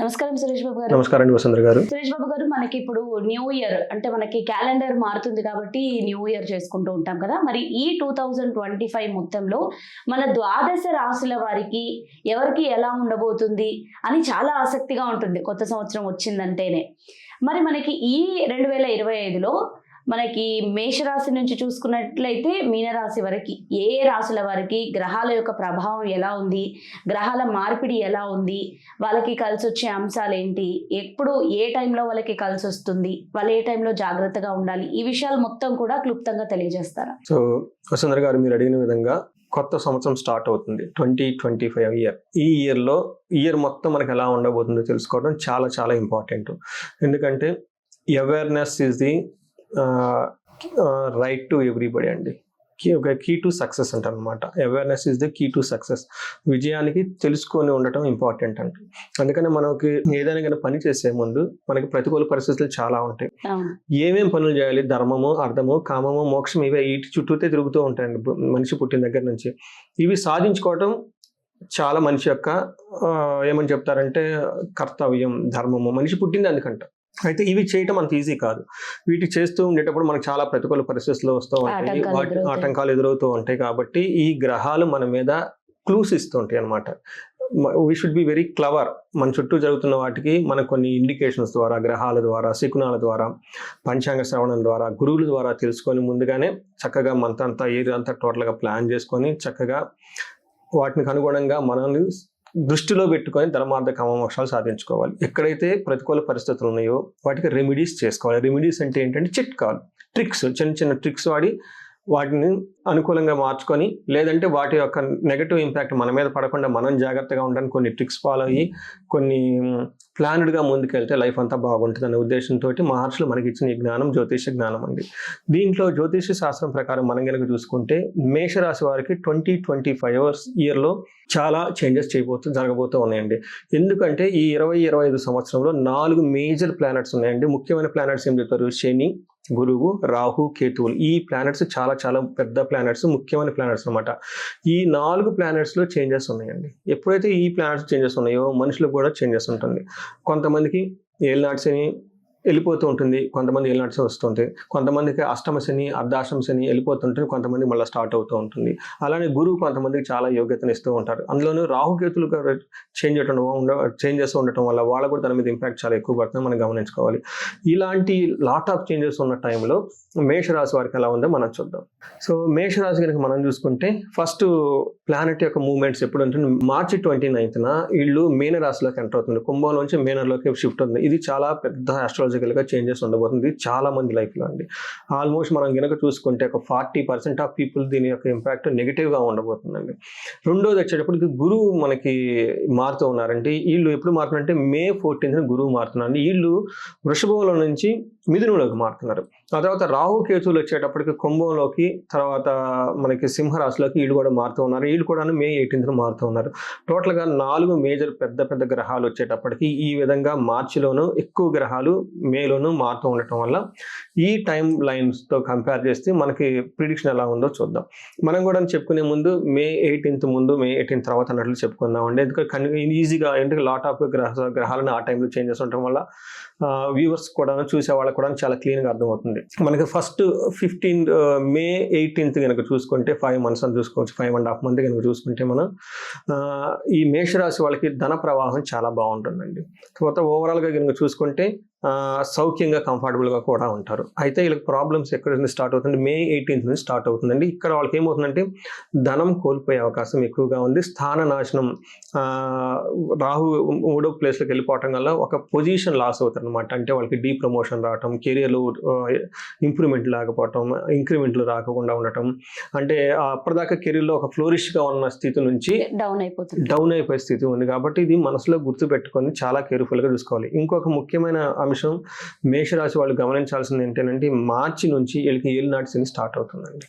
నమస్కారం సురేష్ బాబు గారు. నమస్కారం అండి వసుంధర గారు. సురేష్ బాబు గారు మనకి ఇప్పుడు న్యూ ఇయర్ అంటే మనకి క్యాలెండర్ మారుతుంది కాబట్టి న్యూ ఇయర్ చేసుకుంటూ ఉంటాం కదా. మరి ఈ టూ థౌజండ్ ట్వంటీ ఫైవ్ మొత్తంలో మన ద్వాదశ రాశుల వారికి ఎవరికి ఎలా ఉండబోతుంది అని చాలా ఆసక్తిగా ఉంటుంది కొత్త సంవత్సరం వచ్చిందంటేనే. మరి మనకి ఈ రెండు వేల ఇరవై ఐదులో మనకి మేషరాశి నుంచి చూసుకున్నట్లయితే మీనరాశి వరకు ఏ రాశుల వారికి గ్రహాల యొక్క ప్రభావం ఎలా ఉంది గ్రహాల మార్పిడి ఎలా ఉంది వాళ్ళకి కలిసి వచ్చే అంశాలు ఏంటి ఎప్పుడు ఏ టైంలో వాళ్ళకి కలిసి వస్తుంది వాళ్ళు ఏ టైంలో జాగ్రత్తగా ఉండాలి ఈ విషయాలు మొత్తం కూడా క్లుప్తంగా తెలియజేస్తారా సో వసుంధర గారు మీరు అడిగిన విధంగా కొత్త సంవత్సరం స్టార్ట్ అవుతుంది ట్వంటీ ట్వంటీ ఫైవ్ ఇయర్. ఈ ఇయర్లో ఇయర్ మొత్తం మనకు ఎలా ఉండబోతుందో తెలుసుకోవడం చాలా చాలా ఇంపార్టెంట్. ఎందుకంటే awareness is the right to everybody అండి. కీ ఒక కీ టు సక్సెస్ అంటారు అనమాట awareness is the key to success విజయానికి తెలుసుకొని ఉండటం ఇంపార్టెంట్ అంట. అందుకని మనకి ఏదైనా కానీ పని చేసే ముందు మనకి ప్రతికూల పరిస్థితులు చాలా ఉంటాయి. ఏమేం పనులు చేయాలి? ధర్మము అర్థము కామము మోక్షం ఇవే వీటి చుట్టూతే తిరుగుతూ ఉంటాయండి. మనిషి పుట్టిన దగ్గర నుంచి. ఇవి సాధించుకోవటం చాలా మనిషి యొక్క ఏమని చెప్తారంటే కర్తవ్యం ధర్మము. మనిషి పుట్టింది అందుకంట. అయితే ఇవి చేయటం అంత ఈజీ కాదు. వీటి చేస్తూ ఉండేటప్పుడు మనకు చాలా ప్రతికూల పరిస్థితులు వస్తూ ఉంటాయి. ఆటంకాలు వాటి. ఆటంకాలు ఎదురవుతూ ఉంటాయి కాబట్టి ఈ గ్రహాలు మన మీద క్లూస్ ఇస్తూ ఉంటాయి అనమాట we should be very clever మన చుట్టూ జరుగుతున్న వాటికి మనకు కొన్ని ఇండికేషన్స్ ద్వారా గ్రహాల ద్వారా శకునాల ద్వారా పంచాంగ శ్రవణం ద్వారా గురువుల ద్వారా తెలుసుకొని ముందుగానే చక్కగా మనతో అంతా ఏరియా అంతా టోటల్గా ప్లాన్ చేసుకొని చక్కగా వాటికి అనుగుణంగా మనల్ని దృష్టిలో పెట్టుకొని ధర్మార్థ కామమోక్షాలు సాధించుకోవాలి. ఎక్కడైతే ప్రతికూల పరిస్థితులు ఉన్నాయో వాటికి రెమెడీస్ చేసుకోవాలి. రెమెడీస్ అంటే ఏంటంటే చిట్కాలు ట్రిక్స్ చిన్న చిన్న ట్రిక్స్ వాడి వాటిని అనుకూలంగా మార్చుకొని లేదంటే వాటి యొక్క నెగటివ్ ఇంపాక్ట్ మన మీద పడకుండా మనం జాగ్రత్తగా ఉండడానికి కొన్ని ట్రిక్స్ ఫాలో అయ్యి కొన్ని ప్లాన్డ్గా ముందుకెళ్తే లైఫ్ అంతా బాగుంటుంది అనే ఉద్దేశంతో మహర్షులు మనకి ఇచ్చిన ఈ జ్ఞానం జ్యోతిష జ్ఞానం అండి. దీంట్లో జ్యోతిష శాస్త్రం ప్రకారం మనం కనుక చూసుకుంటే మేషరాశి వారికి ట్వంటీ ట్వంటీ ఫైవ్ అవర్స్ ఇయర్లో చాలా చేంజెస్ చేయబోతూ జరగబోతూ ఉన్నాయండి. ఎందుకంటే ఈ ఇరవై ఇరవై ఐదు సంవత్సరంలో నాలుగు మేజర్ ప్లానెట్స్ ఉన్నాయండి. ముఖ్యమైన ప్లానెట్స్ ఏం చెప్తారు? శని గురువు రాహు కేతువులు. ఈ ప్లానెట్స్ చాలా చాలా పెద్ద ప్లానెట్స్ ముఖ్యమైన ప్లానెట్స్ అనమాట ఈ నాలుగు ప్లానెట్స్లో చేంజెస్ ఉన్నాయండి. ఎప్పుడైతే ఈ ప్లానెట్స్ చేంజెస్ ఉన్నాయో మనుషులకు కూడా చేంజెస్ ఉంటుంది. కొంతమందికి ఏలినాట్స్ అని వెళ్ళిపోతూ ఉంటుంది. కొంతమంది వెళ్ళినట్టు వస్తుంది కొంతమందికి అష్టమ శని అర్ధాష్టమ శని వెళ్ళిపోతుంటుంది కొంతమంది మళ్ళీ స్టార్ట్ అవుతూ ఉంటుంది. అలానే గురువు కొంతమందికి చాలా యోగ్యతను ఇస్తూ ఉంటారు. అందులోనూ రాహుకేతులు చేంజ్ ఉండటం చేంజెస్ ఉండటం వల్ల వాళ్ళ కూడా దాని మీద ఇంపాక్ట్ చాలా ఎక్కువ పడుతుంది. మనం గమనించుకోవాలి. ఇలాంటి లాట్ ఆఫ్ చేంజెస్ ఉన్న టైంలో మేషరాశి వారికి ఎలా ఉందో మనం చూద్దాం. సో మేషరాశి కనుక మనం చూసుకుంటే ఫస్ట్ ప్లానెట్ యొక్క మూవ్మెంట్స్ ఎప్పుడు ఉంటుంది? మార్చి ట్వంటీ నైన్త్న వీళ్ళు మీనరాశిలోకి ఎంటర్ అవుతుంది. కుంభంలోంచి మీనర్లోకి షిఫ్ట్ అవుతుంది. ఇది చాలా పెద్ద astrological సైకలాజికల్గా చేంజెస్ ఉండబోతుంది. చాలా మంది లైఫ్లో అండి. ఆల్మోస్ట్ మనం కనుక చూసుకుంటే ఒక ఫార్టీ పర్సెంట్ ఆఫ్ పీపుల్ దీని యొక్క ఇంపాక్ట్ నెగిటివ్గా ఉండబోతుందండి. రెండోది వచ్చేటప్పటికి గురువు మనకి మారుతూ ఉన్నారంటే వీళ్ళు ఎప్పుడు మారుతున్నారంటే మే ఫోర్టీన్త్ గురువు మారుతున్నారండి. వీళ్ళు వృషభంలో నుంచి మిథునంలోకి మారుతున్నారు. ఆ తర్వాత రాహు కేతువులు వచ్చేటప్పటికి కుంభంలోకి తర్వాత మనకి సింహరాశిలోకి వీళ్ళు కూడా మారుతూ ఉన్నారు. వీళ్ళు కూడా మే ఎయిటీన్త్ మారుతూ ఉన్నారు. టోటల్గా నాలుగు మేజర్ పెద్ద పెద్ద గ్రహాలు వచ్చేటప్పటికి ఈ విధంగా మార్చిలోను ఎక్కువ గ్రహాలు మేలోను మారుతూ ఉండటం వల్ల ఈ టైం లైన్స్తో కంపేర్ చేస్తే మనకి ప్రిడిక్షన్ ఎలా ఉందో చూద్దాం. మనం కూడా చెప్పుకునే ముందు మే ఎయిటీన్త్ ముందు మే ఎయిటీన్త్ తర్వాత అన్నట్లు చెప్పుకుందాం అండి ఎందుకంటే ఈజీగా ఎందుకంటే లాట్ ఆఫ్ గ్రహ గ్రహాలను ఆ టైంలో చేంజెస్ ఉండటం వల్ల వ్యూవర్స్ కూడా చూసే వాళ్ళకి కూడా చాలా క్లీన్గా అర్థమవుతుంది. మనకి ఫస్ట్ ఫిఫ్టీన్ మే ఎయిటీన్త్ కనుక చూసుకుంటే ఫైవ్ మంత్స్ అని చూసుకోవచ్చు. ఫైవ్ అండ్ హాఫ్ మంత్ కనుక చూసుకుంటే మనం ఈ మేషరాశి వాళ్ళకి ధన ప్రవాహం చాలా బాగుంటుందండి. తర్వాత ఓవరాల్గా కనుక చూసుకుంటే సౌఖ్యంగా కంఫర్టబుల్గా కూడా ఉంటారు. అయితే వీళ్ళకి ప్రాబ్లమ్స్ ఎక్కడ నుంచి స్టార్ట్ అవుతుంది మే ఎయిటీన్త్ నుంచి స్టార్ట్ అవుతుందండి. ఇక్కడ వాళ్ళకి ఏమవుతుందంటే ధనం కోల్పోయే అవకాశం ఎక్కువగా ఉంది. స్థాన నాశనం రాహు మూడో ప్లేస్లోకి వెళ్ళిపోవటం వల్ల ఒక పొజిషన్ లాస్ అవుతారు అనమాట అంటే వాళ్ళకి డీ ప్రమోషన్ రావటం కెరియర్లో ఇంప్రూవ్మెంట్ లేకపోవటం ఇంక్రిమెంట్లు రాకుండా ఉండటం. అంటే అప్పటిదాకా కెరీర్లో ఒక ఫ్లోరిష్గా ఉన్న స్థితి నుంచి డౌన్ అయిపోతుంది. డౌన్ అయిపోయే స్థితి ఉంది. కాబట్టి ఇది మనసులో గుర్తు పెట్టుకొని చాలా కేర్ఫుల్గా చూసుకోవాలి. ఇంకొక ముఖ్యమైన అంశం మేషరాశి వాళ్ళు గమనించాల్సింది ఏంటంటే మార్చి నుంచి వీళ్ళకి ఏలినాటి శని స్టార్ట్ అవుతుందండి.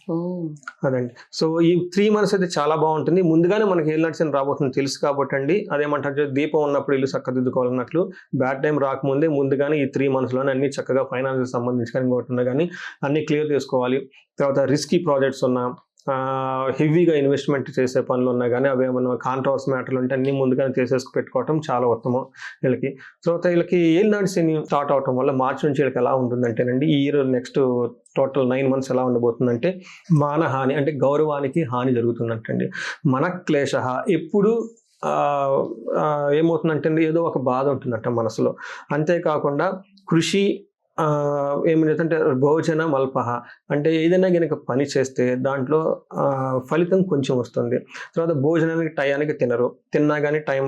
అదండి. సో ఈ త్రీ మంత్స్ అయితే చాలా బాగుంటుంది. ముందుగానే మనకి ఏలినాటి శని రాబోతుంది తెలుసు కాబట్టి అండి. అదేమంటారు దీపం ఉన్నప్పుడు ఇల్లు చక్కదిద్దుకోవాలన్నట్లు బ్యాడ్ టైం రాకముందే ముందుగానే ఈ త్రీ మంత్స్లోనే అన్ని చక్కగా ఫైనాన్స్ సంబంధించి కానీ కానీ అన్ని క్లియర్ చేసుకోవాలి. తర్వాత రిస్కీ ప్రాజెక్ట్స్ ఉన్నా హెవీగా ఇన్వెస్ట్మెంట్ చేసే పనులు ఉన్నా కానీ అవి ఏమన్నా కాంట్రవర్స్ మ్యాటర్లు ఉంటే అన్ని ముందుగానే చేసేసుకు పెట్టుకోవటం చాలా ఉత్తమం వీళ్ళకి. తర్వాత వీళ్ళకి ఏళ్ళనాటి శని స్టార్ట్ అవటం వల్ల మార్చి నుంచి వీళ్ళకి ఎలా ఉంటుందంటేనండి ఈ year next total nine months ఎలా ఉండబోతుందంటే మానహాని అంటే గౌరవానికి హాని జరుగుతుందంటండి మన క్లేశ ఎప్పుడు ఏమవుతుందంటే ఏదో ఒక బాధ ఉంటుందంట మనసులో. అంతేకాకుండా కృషి ఏమిటంటే ఏమి భోజన మల్పహ అంటే ఏదైనా కనుక పని చేస్తే దాంట్లో ఫలితం కొంచెం వస్తుంది. తర్వాత భోజనానికి టయానికి తినరు. తిన్నా కానీ టైం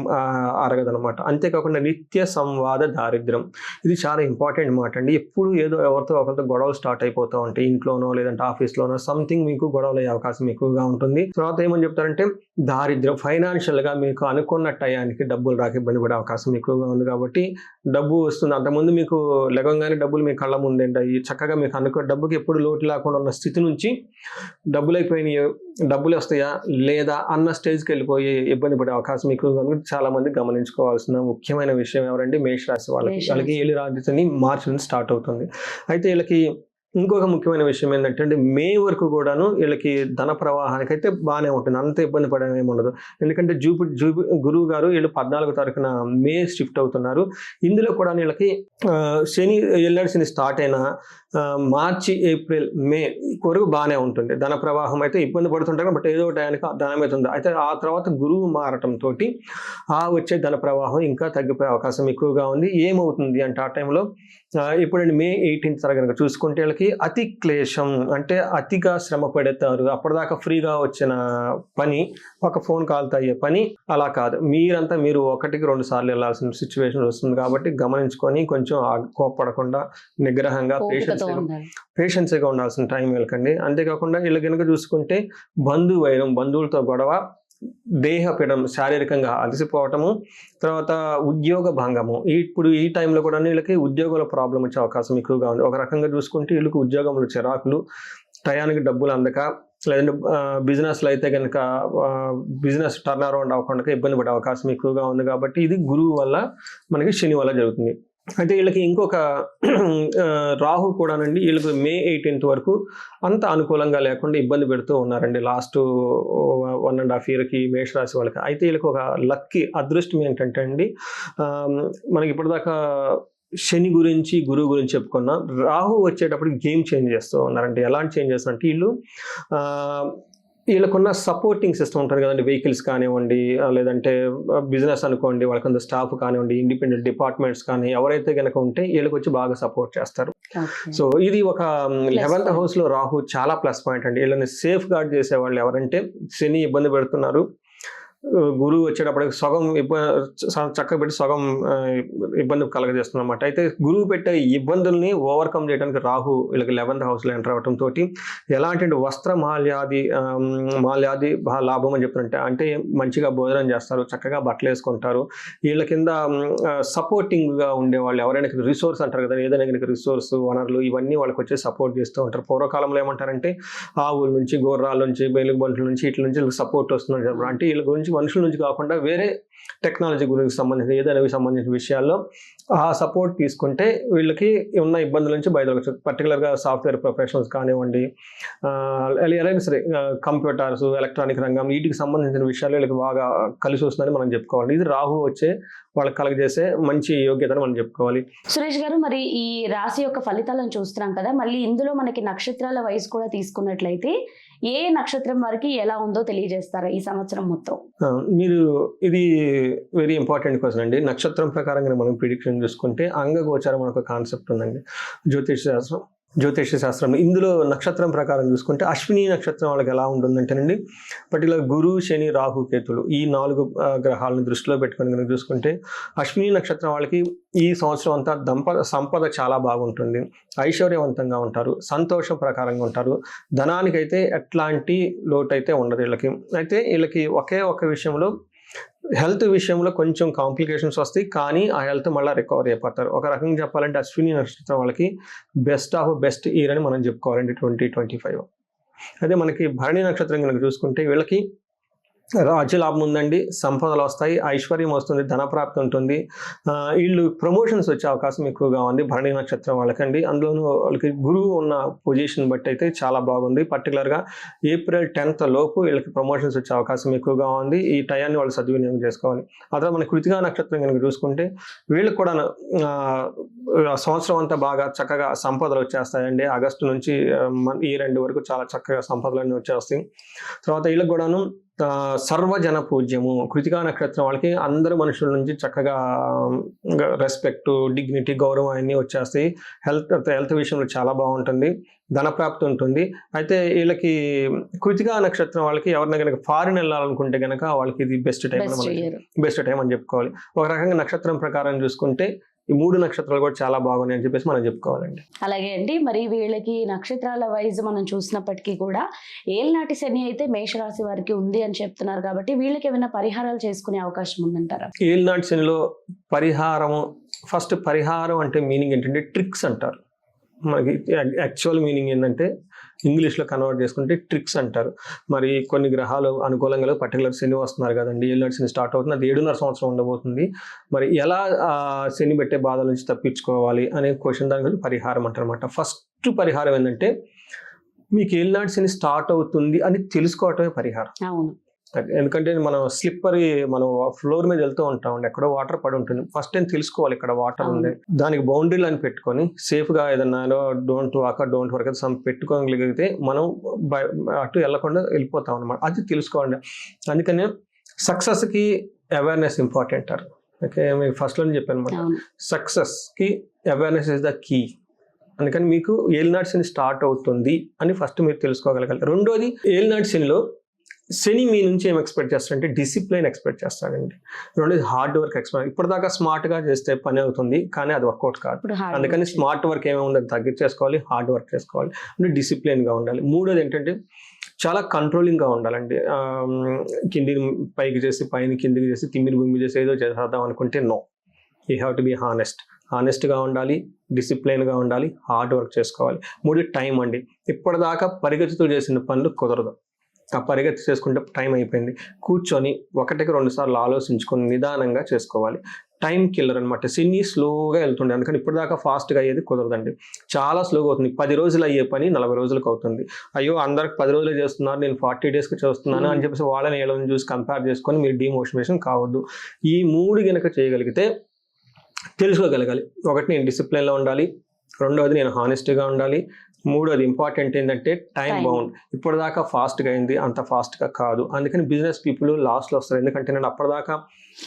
అరగదనమాట అంతేకాకుండా నిత్య సంవాద దారిద్ర్యం. ఇది చాలా ఇంపార్టెంట్ మాట అండి. ఎప్పుడు ఏదో ఎవరితో ఒకరితో గొడవలు స్టార్ట్ అయిపోతూ ఉంటాయి. ఇంట్లోనో లేదంటే ఆఫీస్లోనో సంథింగ్ మీకు గొడవలు అయ్యే అవకాశం ఎక్కువగా ఉంటుంది. తర్వాత ఏమని చెప్తారంటే దారిద్ర్యం. ఫైనాన్షియల్గా మీకు అనుకున్న టయానికి డబ్బులు రాక ఇబ్బంది పడే అవకాశం ఎక్కువగా ఉంది కాబట్టి డబ్బు వస్తుంది. అంతకుముందు మీకు లెగంగానే డబ్బులు మీ కళ్ళ ముందే ఉంటాయి చక్కగా మీకు అనుకో డబ్బుకి ఎప్పుడు లోటు లేకుండా ఉన్న స్థితి నుంచి డబ్బులు అయిపోయినాయి డబ్బులు వస్తాయా? లేదా అన్న స్టేజ్కి వెళ్ళిపోయి ఇబ్బంది పడే అవకాశం ఉంది చాలా మంది గమనించుకోవాల్సిన ముఖ్యమైన విషయం ఎవరంటే మేషరాశి వాళ్ళకి. వాళ్ళకి ఏలి రాజధాని మార్చి నుంచి స్టార్ట్ అవుతుంది. అయితే వీళ్ళకి ఇంకొక ముఖ్యమైన విషయం ఏంటంటే అంటే మే వరకు కూడాను వీళ్ళకి ధన ప్రవాహానికి అయితే బాగానే ఉంటుంది. అంత ఇబ్బంది పడడం ఉండదు. ఎందుకంటే జూపి జూపి గురువు గారు వీళ్ళు పద్నాలుగో తారీఖున మే షిఫ్ట్ అవుతున్నారు. ఇందులో కూడా వీళ్ళకి శని ఎల్లడి శని స్టార్ట్ అయిన మార్చి ఏప్రిల్ మే వరకు బాగానే ఉంటుంది. ధన ప్రవాహం అయితే ఇబ్బంది పడుతుంటారు. బట్ ఏదో టయానికి ధనం అవుతుంది అయితే ఆ తర్వాత గురువు మారటంతో ఆ వచ్చే ధన ప్రవాహం ఇంకా తగ్గిపోయే అవకాశం ఎక్కువగా ఉంది. ఏమవుతుంది అంటే ఆ టైంలో ఇప్పుడు మే ఎయిటీన్త్ తరగతి కనుక చూసుకుంటే వీళ్ళకి అతి క్లేశం అంటే అతిగా శ్రమ పడతారు. అప్పటిదాకా ఫ్రీగా వచ్చిన పని ఒక ఫోన్ కాల్తో అయ్యే పని అలా కాదు. మీరంతా మీరు ఒకటికి రెండు సార్లు వెళ్ళాల్సిన సిచ్యువేషన్ వస్తుంది కాబట్టి గమనించుకొని కొంచెం కోప్పడకుండా నిగ్రహంగా పేషెన్స్ పేషెన్స్గా ఉండాల్సిన టైం వీళ్ళకండి అంతేకాకుండా వీళ్ళు కనుక చూసుకుంటే బంధు వైరం బంధువులతో గొడవ దేహపీడం శారీరకంగా అలసిపోవటము తర్వాత ఉద్యోగ భంగము. ఇప్పుడు ఈ టైంలో కూడా వీళ్ళకి ఉద్యోగంలో ప్రాబ్లం వచ్చే అవకాశం ఎక్కువగా ఉంది. ఒక రకంగా చూసుకుంటే వీళ్ళకి ఉద్యోగంలో చిరాకులు టయానికి డబ్బులు అందక లేదంటే బిజినెస్లో అయితే కనుక బిజినెస్ టర్న్ అరౌండ్ అవ్వకుండా ఇబ్బంది పడే అవకాశం ఎక్కువగా ఉంది. కాబట్టి ఇది గురువు వల్ల మనకి శని వల్ల జరుగుతుంది. అయితే వీళ్ళకి ఇంకొక రాహు కూడానండి వీళ్ళకి మే ఎయిటీన్త్ వరకు అంత అనుకూలంగా లేకుండా ఇబ్బంది పెడుతూ ఉన్నారండి. లాస్ట్ వన్ అండ్ హాఫ్ ఇయర్కి మేషరాశి వాళ్ళకి. అయితే వీళ్ళకి ఒక లక్కీ అదృష్టం ఏంటంటే అండి మనకి ఇప్పటిదాకా శని గురించి గురువు గురించి చెప్పుకున్నాం రాహు వచ్చేటప్పుడు గేమ్ చేంజ్ చేస్తూ ఉన్నారండి. ఎలాంటి చేంజ్ చేస్తారంటే వీళ్ళు వీళ్ళకున్న సపోర్టింగ్ సిస్టమ్ ఉంటుంది కదండి వెహికల్స్ కానివ్వండి లేదంటే బిజినెస్ అనుకోండి వాళ్ళకున్న స్టాఫ్ కానివ్వండి ఇండిపెండెంట్ డిపార్ట్మెంట్స్ కానీ ఎవరైతే కనుక ఉంటే వీళ్ళకి వచ్చి బాగా సపోర్ట్ చేస్తారు. సో ఇది ఒక లెవెన్త్ point. హౌస్లో రాహు చాలా ప్లస్ పాయింట్ అండి వీళ్ళని సేఫ్ గార్డ్ చేసే వాళ్ళు ఎవరంటే శని ఇబ్బంది పెడుతున్నారు గురువు వచ్చేటప్పటికి సగం ఇబ్బంది చక్కగా పెట్టి సగం ఆ, ఇబ్బంది కలగజేస్తున్నమాట అయితే గురువు పెట్టే ఇబ్బందుల్ని ఓవర్కమ్ చేయడానికి రాహు వీళ్ళకి లెవెన్త్ హౌస్లో ఎంటర్ అవడం ఎలాంటి వస్త్ర మాల్యాది మాల్యాది లాభం అని చెప్తుంటే అంటే మంచిగా భోజనం చేస్తారు చక్కగా బట్టలు వేసుకుంటారు. వీళ్ళ కింద సపోర్టింగ్గా ఉండే వాళ్ళు ఎవరైనా రిసోర్స్ అంటారు కదా ఏదైనా కనుక రిసోర్స్ వనరులు ఇవన్నీ వాళ్ళకి వచ్చి సపోర్ట్ చేస్తూ ఉంటారు. పూర్వకాలంలో ఏమంటారంటే ఆవుల నుంచి గోర్రాల నుంచి బేలుగు బంట్ల నుంచి ఇట్ల నుంచి వీళ్ళకి సపోర్ట్ వస్తుందని అంటే వీళ్ళ గురించి మనుషుల నుంచి కాకుండా వేరే టెక్నాలజీ గురించి సంబంధించిన ఏదైనా సంబంధించిన విషయాల్లో ఆ సపోర్ట్ తీసుకుంటే వీళ్ళకి ఉన్న ఇబ్బందుల నుంచి బయటకు పర్టికులర్గా సాఫ్ట్వేర్ ప్రొఫెషనల్స్ కానివ్వండి ఎలాగైనా సరే కంప్యూటర్స్ ఎలక్ట్రానిక్ రంగం వీటికి సంబంధించిన విషయాలు వీళ్ళకి బాగా కలిసి వస్తుందని మనం చెప్పుకోవాలి. ఇది రాహు వచ్చే వాళ్ళకి కలగజేసే మంచి యోగ్యతను మనం చెప్పుకోవాలి. సురేష్ గారు మరి ఈ రాశి యొక్క ఫలితాలను చూస్తున్నాం కదా మళ్ళీ ఇందులో మనకి నక్షత్రాల వయసు కూడా తీసుకున్నట్లయితే ఏ నక్షత్రం వారికి ఎలా ఉందో తెలియజేస్తారా ఈ సంవత్సరం మొత్తం? మీరు ఇది వెరీ ఇంపార్టెంట్ క్వశ్చన్ అండి. నక్షత్రం ప్రకారంగా మనం ప్రిడిక్షన్ చూసుకుంటే అంగగోచారం అనే ఒక కాన్సెప్ట్ ఉందండి. జ్యోతిష్ శాస్త్రం జ్యోతిష శాస్త్రం. ఇందులో నక్షత్రం ప్రకారం చూసుకుంటే అశ్విని నక్షత్రం వాళ్ళకి ఎలా ఉంటుందంటేనండి పర్టికులర్ గురు శని రాహు కేతులు ఈ నాలుగు గ్రహాలను దృష్టిలో పెట్టుకొని కనుక చూసుకుంటే అశ్విని నక్షత్రం వాళ్ళకి ఈ సంవత్సరం అంతా దంప సంపద చాలా బాగుంటుంది. ఐశ్వర్యవంతంగా ఉంటారు సంతోషం ప్రకారంగా ఉంటారు. ధనానికైతే ఎట్లాంటి లోటు అయితే ఉండదు వీళ్ళకి. అయితే వీళ్ళకి ఒకే ఒక విషయంలో హెల్త్ విషయంలో కొంచెం కాంప్లికేషన్స్ వస్తాయి కానీ ఆ హెల్త్ మళ్ళీ రికవర్ అయిపోతారు. ఒక రకంగా చెప్పాలంటే అశ్విని నక్షత్రం వాళ్ళకి బెస్ట్ ఆఫ్ బెస్ట్ ఇయర్ అని మనం చెప్పుకోవాలండి ట్వంటీ ట్వంటీ ఫైవ్ అదే మనకి భరణి నక్షత్రం కనుక చూసుకుంటే వీళ్ళకి రాజ్యలాభం ఉందండి సంపదలు వస్తాయి ఐశ్వర్యం వస్తుంది ధనప్రాప్తి ఉంటుంది. వీళ్ళు ప్రమోషన్స్ వచ్చే అవకాశం ఎక్కువగా ఉంది భరణి నక్షత్రం వాళ్ళకండి. అందులోనూ వాళ్ళకి గురువు ఉన్న పొజిషన్ బట్టి అయితే చాలా బాగుంది. పర్టికులర్గా ఏప్రిల్ టెన్త్ లోపు వీళ్ళకి ప్రమోషన్స్ వచ్చే అవకాశం ఎక్కువగా ఉంది. ఈ టయాన్ని వాళ్ళు సద్వినియోగం చేసుకోవాలి. ఆ తర్వాత మన కృతిగా నక్షత్రం కనుక చూసుకుంటే వీళ్ళకి కూడా సంవత్సరం అంతా బాగా చక్కగా సంపదలు వచ్చేస్తాయండి. ఆగస్టు నుంచి ఈ రెండు వరకు చాలా చక్కగా సంపదలన్నీ వచ్చేస్తాయి. తర్వాత వీళ్ళకి కూడాను సర్వజన పూజ్యము కృతికా నక్షత్రం వాళ్ళకి అందరు మనుషుల నుంచి చక్కగా రెస్పెక్ట్ డిగ్నిటీ గౌరవం అన్నీ వచ్చేస్తాయి. హెల్త్ హెల్త్ విషయంలో చాలా బాగుంటుంది. ధనప్రాప్తి ఉంటుంది. అయితే వీళ్ళకి కృతికా నక్షత్రం వాళ్ళకి ఎవరిన కనుక ఫారిన్ వెళ్ళాలనుకుంటే కనుక వాళ్ళకి ఇది బెస్ట్ టైం బెస్ట్ టైం అని చెప్పుకోవాలి. ఒక రకంగా నక్షత్రం ప్రకారం చూసుకుంటే ఈ మూడు నక్షత్రాలు కూడా చాలా బాగున్నాయి అని చెప్పేసి మనం చెప్పుకోవాలండి. అలాగే అండి మరి వీళ్ళకి నక్షత్రాల వైజ్ మనం చూసినప్పటికీ కూడా ఏళ్ళనాటి శని అయితే మేషరాశి వారికి ఉంది అని చెప్తున్నారు కాబట్టి వీళ్ళకి ఏమైనా పరిహారాలు చేసుకునే అవకాశం ఉందంటారా? ఏలినాటి శనిలో పరిహారము ఫస్ట్ పరిహారం అంటే మీనింగ్ ఏంటంటే ట్రిక్స్ అంటారు. మనకి యాక్చువల్ మీనింగ్ ఏంటంటే ఇంగ్లీష్లో కన్వర్ట్ చేసుకుంటే ట్రిక్స్ అంటారు. మరి కొన్ని గ్రహాలు అనుకూలంగా లేవు. పర్టికులర్ శని వస్తున్నారు కదండి. ఏలినాటి శని స్టార్ట్ అవుతుంది. అది ఏడున్నర సంవత్సరం ఉండబోతుంది. మరి ఎలా ఆ, శని పెట్టే బాధల నుంచి తప్పించుకోవాలి అనే క్వశ్చన్ దాని గురించి పరిహారం అంటారనమాట ఫస్ట్ పరిహారం ఏంటంటే మీకు ఏలినాటి శని స్టార్ట్ అవుతుంది అని తెలుసుకోవటమే పరిహారం. అవును. ఎందుకంటే మనం స్లిప్పర్ మనం ఫ్లోర్ మీద వెళ్తూ ఉంటాం ఎక్కడో వాటర్ పడి ఉంటుంది. ఫస్ట్ టైం తెలుసుకోవాలి ఇక్కడ వాటర్ ఉంది. దానికి బౌండరీలు అని పెట్టుకొని సేఫ్గా ఏదన్నా don't walk don't work some పెట్టుకోగలిగితే మనం అటు వెళ్ళకుండా వెళ్ళిపోతాం అనమాట అది తెలుసుకోండి అందుకనే సక్సెస్కి అవేర్నెస్ ఇంపార్టెంట్ అంటారు. ఓకే మీకు ఫస్ట్లోనే చెప్పాను అనమాట సక్సెస్కి అవేర్నెస్ ఇస్ ద కీ. అందుకని మీకు ఏలినాటి శని స్టార్ట్ అవుతుంది అని ఫస్ట్ మీరు తెలుసుకోగలగాలి. రెండోది ఏలినాటి శనిలో శని మీ నుంచి ఏం ఎక్స్పెక్ట్ చేస్తాడంటే డిసిప్లిన్ ఎక్స్పెక్ట్ చేస్తాడండి. రెండోది హార్డ్ వర్క్ ఎక్స్పెక్ట్ ఇప్పటిదాకా స్మార్ట్గా చేస్తే పని అవుతుంది కానీ అది వర్కౌట్ కాదు. అందుకని స్మార్ట్ వర్క్ ఏమేమి ఉందో తగ్గించేసుకోవాలి హార్డ్ వర్క్ చేసుకోవాలి. అంటే డిసిప్లిన్గా ఉండాలి. మూడోది ఏంటంటే చాలా కంట్రోలింగ్గా ఉండాలండి. కింది పైకి చేసి పైన కిందికి చేసి తిమ్మిరి బుమ్మి చేసి ఏదో చేసేద్దాం అనుకుంటే no you have to be honest హానెస్ట్గా ఉండాలి డిసిప్లైన్గా ఉండాలి హార్డ్ వర్క్ చేసుకోవాలి. మూడు టైం అండి. ఇప్పటిదాకా పరిగెత్తుతూ చేసిన పనులు కుదరదు. పరిగెత్తి చేసుకుంటే టైం అయిపోయింది. కూర్చొని ఒకటికి రెండు సార్లు ఆలోచించుకొని నిదానంగా చేసుకోవాలి. టైం కిల్లర్ అనమాట సిన్ని స్లోగా వెళ్తుండే. అందుకని ఇప్పటిదాకా ఫాస్ట్గా అయ్యేది కుదరదండి. చాలా స్లోగా అవుతుంది. పది రోజులు అయ్యే పని నలభై రోజులకు అవుతుంది. అయ్యో అందరికి పది రోజులు చేస్తున్నారు. నేను ఫార్టీ డేస్కి చేస్తున్నాను అని చెప్పేసి వాళ్ళని ఏళ్ళని చూసి కంపేర్ చేసుకొని మీరు డిమోటివేషన్ కావద్దు. ఈ మూడు గనక చేయగలిగితే తెలుసుకోగలగాలి. ఒకటి నేను డిసిప్లిన్లో ఉండాలి. రెండవది నేను హానెస్ట్గా ఉండాలి. మూడోది ఇంపార్టెంట్ ఏంటంటే టైం. బౌండ్ ఇప్పటిదాకా ఫాస్ట్గా అయింది అంత ఫాస్ట్గా కాదు. అందుకని బిజినెస్ పీపుల్ లాస్ట్లో వస్తారు. ఎందుకంటే నేను అప్పటిదాకా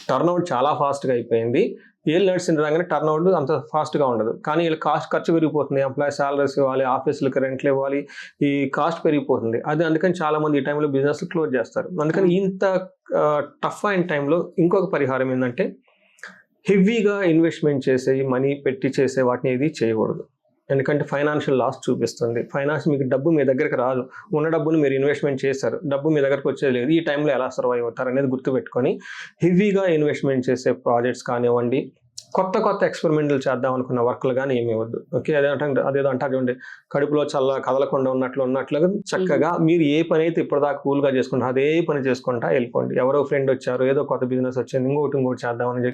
టర్న్అవుట్ చాలా ఫాస్ట్గా అయిపోయింది. ఏళ్ళు నడిచిన రాగానే టర్న్అవుట్ అంత ఫాస్ట్గా ఉండదు. కానీ వీళ్ళ కాస్ట్ ఖర్చు పెరిగిపోతుంది. ఎంప్లాయీ సాలరీస్ ఇవ్వాలి ఆఫీసులకు రెంట్లు ఇవ్వాలి ఈ కాస్ట్ పెరిగిపోతుంది. అది అందుకని చాలా మంది ఈ టైంలో బిజినెస్ క్లోజ్ చేస్తారు. అందుకని ఇంత టఫ్ అయిన టైంలో ఇంకొక పరిహారం ఏంటంటే హెవీగా ఇన్వెస్ట్మెంట్ చేసే మనీ పెట్టి చేసే వాటిని ఏది చేయకూడదు. ఎందుకంటే ఫైనాన్షియల్ లాస్ చూపిస్తుంది. ఫైనాన్స్ మీకు డబ్బు మీ దగ్గరికి రాదు. ఉన్న డబ్బును మీరు ఇన్వెస్ట్మెంట్ చేశారు డబ్బు మీ దగ్గరకు వచ్చేది లేదు. ఈ టైంలో ఎలా సర్వైవ్ అవుతారు అనేది గుర్తుపెట్టుకొని హెవీగా ఇన్వెస్ట్మెంట్ చేసే ప్రాజెక్ట్స్ కానివ్వండి కొత్త కొత్త ఎక్స్పెరిమెంట్లు చేద్దాం అనుకున్న వర్క్లు కానీ ఏమీ వద్దు. ఓకే? అదే అంటే అదేదో అంటారు చూడండి. కడుపులో చల్ల కదలకుండా ఉన్నట్లు ఉన్నట్లుగా చక్కగా మీరు ఏ పని అయితే ఇప్పటిదాకా కూల్గా చేసుకుంటారో అదే పని చేసుకుంటా వెళ్ళిపోండి. ఎవరో ఫ్రెండ్ వచ్చారు ఏదో కొత్త బిజినెస్ వచ్చింది ఇంకోటి ఇంకోటి చేద్దామని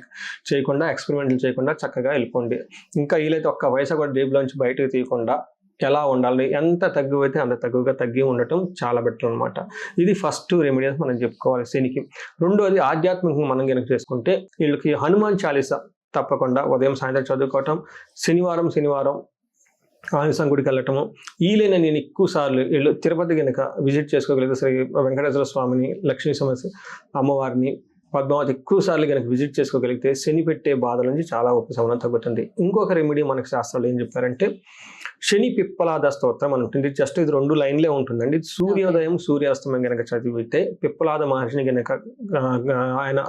చేయకుండా ఎక్స్పెరిమెంట్లు చేయకుండా చక్కగా వెళ్ళిపోండి. ఇంకా వీలైతే ఒక్క వయసు కూడా జేబులోంచి బయటకు తీయకుండా ఎలా ఉండాలి ఎంత తగ్గువైతే అంత తగ్గుగా తగ్గి ఉండటం చాలా బెటర్ అనమాట ఇది ఫస్ట్ రెమెడీస్ మనం చెప్పుకోవాలి శనికి. రెండోది ఆధ్యాత్మికంగా మనం కనుక చేసుకుంటే వీళ్ళకి హనుమాన్ చాలీసా తప్పకుండా ఉదయం సాయంత్రం చదువుకోవటం శనివారం శనివారం ఆంజనేయ గుడికి వెళ్ళటము. ఈలైన నేను ఎక్కువ సార్లు వీళ్ళు తిరుపతి కనుక విజిట్ చేసుకోగలిగితే శ్రీ వెంకటేశ్వర స్వామిని లక్ష్మీ సమస్య అమ్మవారిని పద్మావతి ఎక్కువ సార్లు కనుక విజిట్ చేసుకోగలిగితే శని పెట్టే బాధల నుంచి చాలా ఉపశమనం తగ్గుతుంది. ఇంకొక రెమెడీ మనకు శాస్త్రాలు ఏం చెప్పారంటే శని పిప్పలాద స్తోత్రం అని ఉంటుంది. జస్ట్ ఇది రెండు లైన్లే ఉంటుందండి. సూర్యోదయం సూర్యాస్తమయం కనుక చదివితే పిప్పలాద మహర్షిని కనుక ఆయన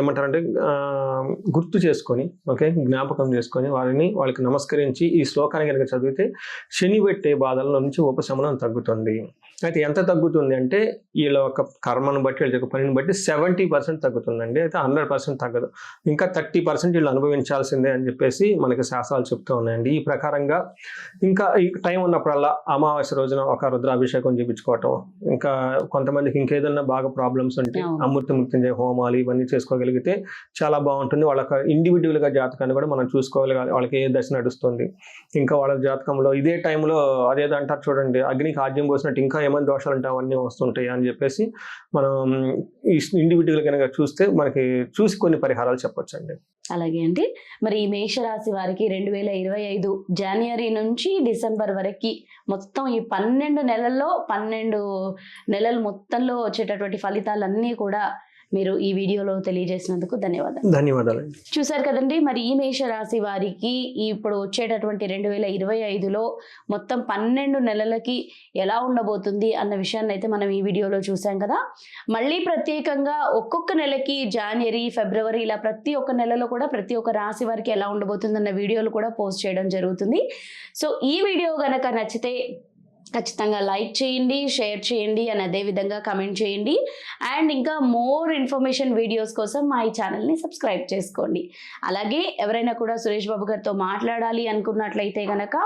ఏమంటారంటే గుర్తు చేసుకొని ఓకే జ్ఞాపకం చేసుకొని వారిని వాళ్ళకి నమస్కరించి ఈ శ్లోకాన్ని కనుక చదివితే శని పెట్టే బాధల నుంచి ఉపశమనం తగ్గుతుంది. అయితే ఎంత తగ్గుతుంది అంటే వీళ్ళ యొక్క కర్మను బట్టి వీళ్ళ యొక్క పని పనిని బట్టి సెవెంటీ పర్సెంట్ తగ్గుతుందండి. అయితే హండ్రెడ్ పర్సెంట్ తగ్గదు. ఇంకా థర్టీ పర్సెంట్ వీళ్ళు అనుభవించాల్సిందే అని చెప్పేసి మనకి శాస్త్రాలు చెప్తూ ఉన్నాయండి. ఈ ప్రకారంగా ఇంకా ఈ టైం ఉన్నప్పుడల్లా అమావాస్య రోజున ఒక రుద్రాభిషేకం చేయించుకోవటం ఇంకా కొంతమందికి ఇంకేదన్నా బాగా ప్రాబ్లమ్స్ ఉంటే. అమృత మృత్యుంజయ హోమాలు ఇవన్నీ చేసుకోగలిగితే చాలా బాగుంటుంది. వాళ్ళ ఇండివిజువల్గా జాతకాన్ని కూడా మనం చూసుకోగలగాలి వాళ్ళకి ఏ దశ నడుస్తుంది. ఇంకా వాళ్ళ జాతకంలో ఇదే టైంలో అదేదో అంటారు చూడండి అగ్నికి ఆద్యం పోసినట్టు ఇంకా ఏమైనా దోషాలు ఉంటాయి అవన్నీ వస్తుంటాయి అని చెప్పేసి మనం ఇండివిజువల్ కనుక చూస్తే మనకి చూసి కొన్ని పరిహారాలు చెప్పొచ్చు అండి అలాగే అండి. మరి ఈ మేషరాశి వారికి రెండు వేల ఇరవై ఐదు జనవరి నుంచి డిసెంబర్ వరకు మొత్తం ఈ పన్నెండు నెలల్లో పన్నెండు నెలలు మొత్తంలో వచ్చేటటువంటి ఫలితాలన్నీ కూడా మీరు ఈ వీడియోలో తెలియజేసినందుకు ధన్యవాదాలు. ధన్యవాదాలు. చూసారు కదండి మరి ఈ మేషరాశి వారికి ఇప్పుడు వచ్చేటటువంటి రెండు వేల ఇరవై ఐదులో మొత్తం పన్నెండు నెలలకి ఎలా ఉండబోతుంది అన్న విషయాన్ని అయితే మనం ఈ వీడియోలో చూసాం కదా. మళ్ళీ ప్రత్యేకంగా ఒక్కొక్క నెలకి జనవరి ఫిబ్రవరి ఇలా ప్రతి ఒక్క నెలలో కూడా ప్రతి ఒక్క రాశి వారికి ఎలా ఉండబోతుంది అన్న వీడియోలు కూడా పోస్ట్ చేయడం జరుగుతుంది. సో ఈ వీడియో గనక నచ్చితే ఖచ్చితంగా లైక్ చేయండి షేర్ చేయండి అని అదే విధంగా కమెంట్ చేయండి. అండ్ ఇంకా మోర్ ఇన్ఫర్మేషన్ వీడియోస్ కోసం మా ఈ ఛానల్ని సబ్స్క్రైబ్ చేసుకోండి. అలాగే ఎవరైనా కూడా సురేష్ బాబు గారితో మాట్లాడాలి అనుకున్నట్లయితే కనుక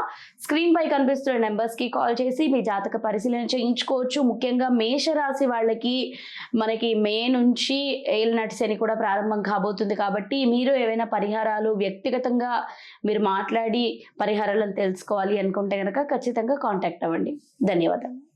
స్క్రీన్పై కనిపిస్తున్న నెంబర్స్కి కాల్ చేసి మీ జాతక పరిశీలన చేయించుకోవచ్చు. ముఖ్యంగా మేషరాశి వాళ్ళకి మనకి మే నుంచి ఏలినటి శని కూడా ప్రారంభం కాబోతుంది కాబట్టి మీరు ఏవైనా పరిహారాలు వ్యక్తిగతంగా మీరు మాట్లాడి పరిహారాలను తెలుసుకోవాలి అనుకుంటే కనుక ఖచ్చితంగా కాంటాక్ట్ అవ్వండి. ధన్యవాదాలు.